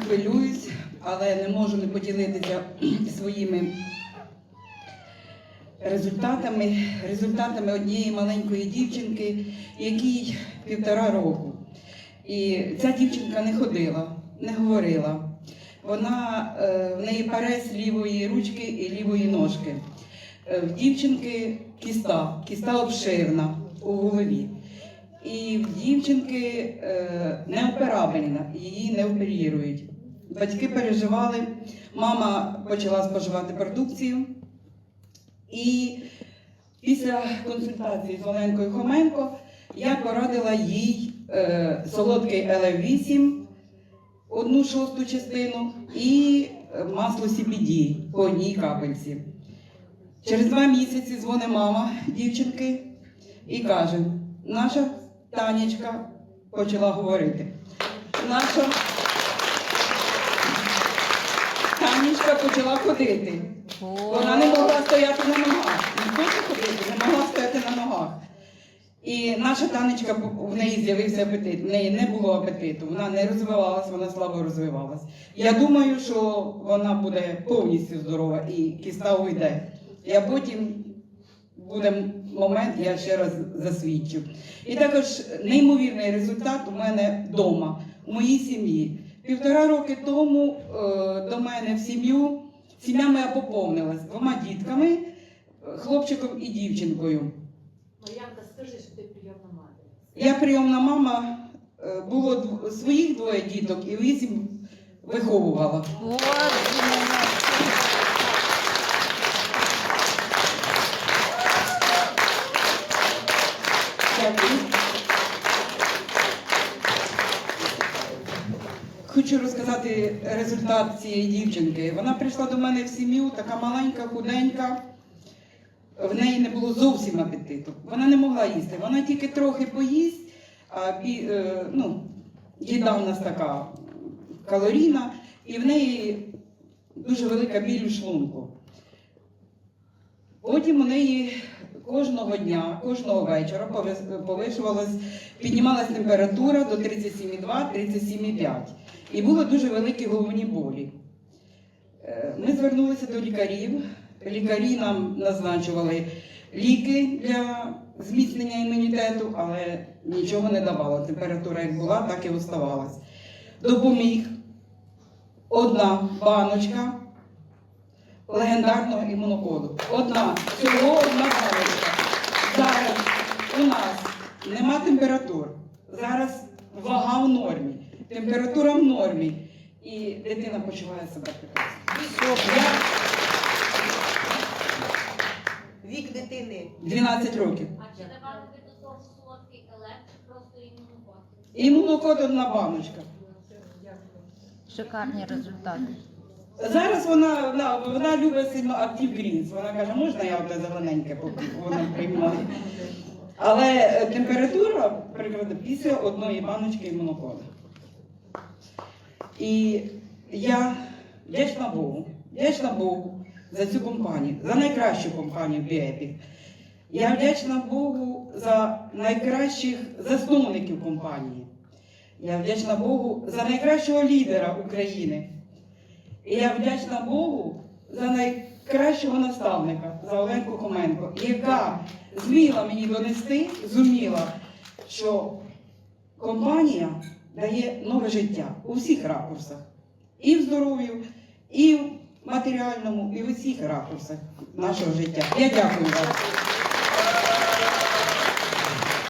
хвилююсь, але не можу не поділитися своїми результатами, результатами однієї маленької дівчинки, якій півтора року. І ця дівчинка не ходила, не говорила. Вона е, в неї парез лівої ручки і лівої ножки. Е, В дівчинки кіста, кіста обширна у голові. І в дівчинки е, неоперабельна, її не оперірують. Батьки переживали, мама почала споживати продукцію. І після консультації з Оленкою Хоменко я порадила їй е, солодкий ЛФ8, одну шосту частину, і е, масло CBD по одній капельці. Через два місяці дзвонить мама дівчинки і каже: наша Танечка почала говорити. Наша Танечка почала ходити. Вона не могла стояти на ногах. Не ходити, не могла стояти на ногах. І наша танечка в неї з'явився апетит. В неї не було апетиту, вона не розвивалась, вона слабо розвивалась. Я думаю, що вона буде повністю здорова і кіста уйде. Я потім буде момент, я ще раз засвідчу. І також неймовірний результат у мене вдома, у моїй сім'ї. Півтора роки тому е, до мене в сім'ю сім'я моя поповнилась двома дітками, е, хлопчиком і дівчинкою. Мар'янка, скажи, що ти прийомна мати. Я прийомна мама, е, було своїх двоє діток і вісім виховувала. Дякую. Хочу розказати результат цієї дівчинки. Вона прийшла до мене в сім'ю, така маленька, худенька. В неї не було зовсім апетиту. Вона не могла їсти. Вона тільки трохи поїсть, а бі, е, ну, їда в нас така калорійна, і в неї дуже велика біль у шлунку. Потім у неї кожного дня, кожного вечора повишувалась, піднімалась температура до 37,2-37,5. І були дуже великі головні болі. Е, Ми звернулися до лікарів. Лікарі нам назначували ліки для зміцнення імунітету, але нічого не давало. Температура як була, так і оставалась. Допоміг одна баночка легендарного імунокоду. Одна, всього одна баночка. Зараз у нас нема температур. Зараз вага в нормі, температура в нормі. І дитина почуває себе прекрасно. Я Вік дитини. 12 років. А чи давали ви до того солодкий елект, просто імунокод? Імунокод одна баночка. Шикарні результати. Зараз вона, вона, вона любить сильно Active Greens. Вона каже, можна я одне зелененьке поп'ю?» вона приймає. Але е, температура прикладу після одної баночки імунокоду. І я вдячна Богу, вдячна Богу за цю компанію, за найкращу компанію Біепік. Я вдячна Богу за найкращих засновників компанії. Я вдячна Богу за найкращого лідера України. І я вдячна Богу за найкращого наставника, за Оленку Хоменко, яка зміла мені донести, зуміла, що компанія дає нове життя у всіх ракурсах. І в здоров'ю, і в матеріальному, і в усіх ракурсах нашого життя. Я дякую вам.